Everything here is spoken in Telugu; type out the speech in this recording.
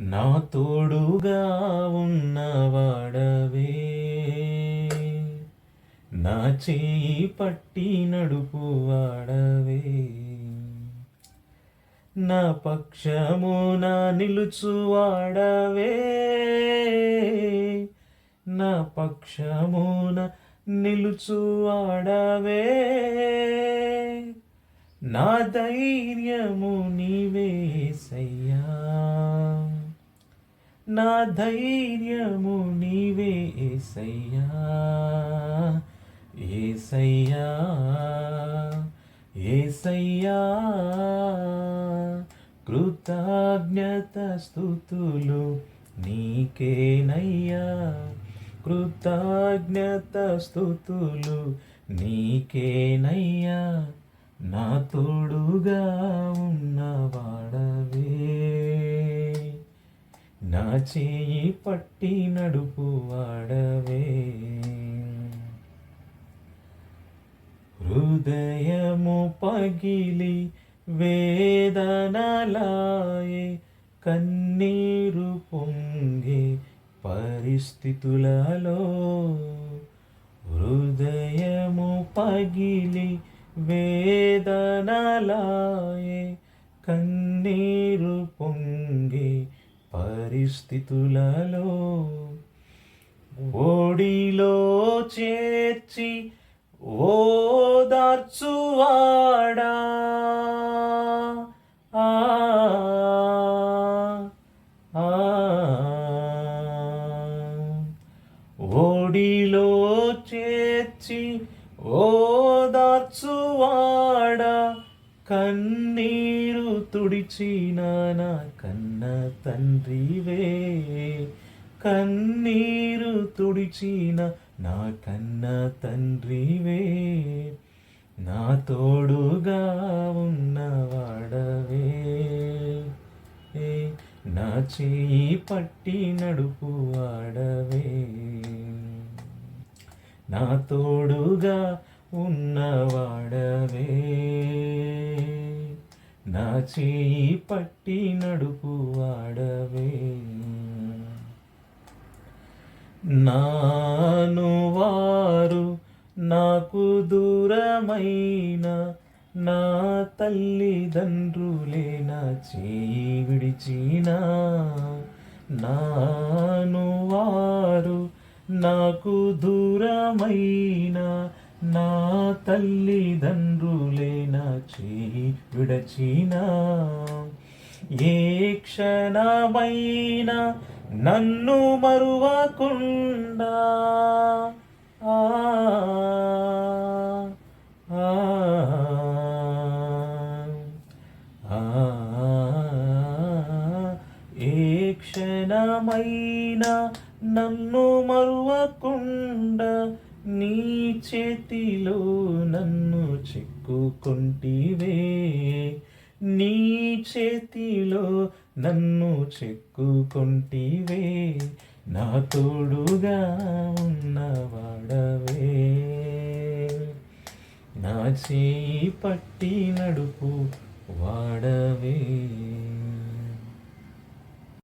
నా తోడుగా ఉన్నవాడవే. నా చేయి పట్టి నడుపు వాడవే నా పక్షమున నిలుచువాడవే. నా పక్షమున నిలుచువాడవే. నా ధైర్యము నీవే. నా ధైర్యము నీవే ఏసయ్యా. ఏసయ్యా. ఏసయ్యా. కృతజ్ఞత స్థుతులు నీకేనయ్యా. కృతజ్ఞత స్థుతులు నీకేనయ్యా. నా తోడుగా ఉన్నవాడవే నా చేయి పట్టి నడుపు వాడవే. హృదయము పగిలి వేదనలాయే కన్నీరు పొంగి పరిస్థితులలో హృదయము పగిలి వేదనలాయే కన్నీరు పొంగి పరిస్థితులలో ఓడిలో చేర్చి ఓదార్చువాడా ఆ, ఓడిలో చేర్చి ఓదార్చువాడా కన్నీరు తుడిచిన నా కన్న తండ్రివే. కన్నీరు తుడిచిన నా కన్న తండ్రివే. నా తోడుగా ఉన్నవాడవే ఏ, నా చేయి పట్టి నడుపు వాడవే. నా తోడుగా ఉన్నవాడవే. నా చేయి పట్టి నడుపు వాడవే నాను వారు నాకు దూరమైన నా తల్లిదండ్రులే నా చేయి విడిచిన. నాను వారు నాకు దూరమైన నా తల్లిదండ్రులే నా చేయి విడచినా? ఏ క్షణమైనా నన్ను మరువకుండా? ఏ క్షణమైనా నన్ను మరువకుండా? నీ చేతిలో నన్ను చెక్కుకుంటివే. నీ చేతిలో నన్ను చెక్కుకుంటివే. నా తోడుగా ఉన్నవాడవే. నా చేయి పట్టి నడుపు వాడవే.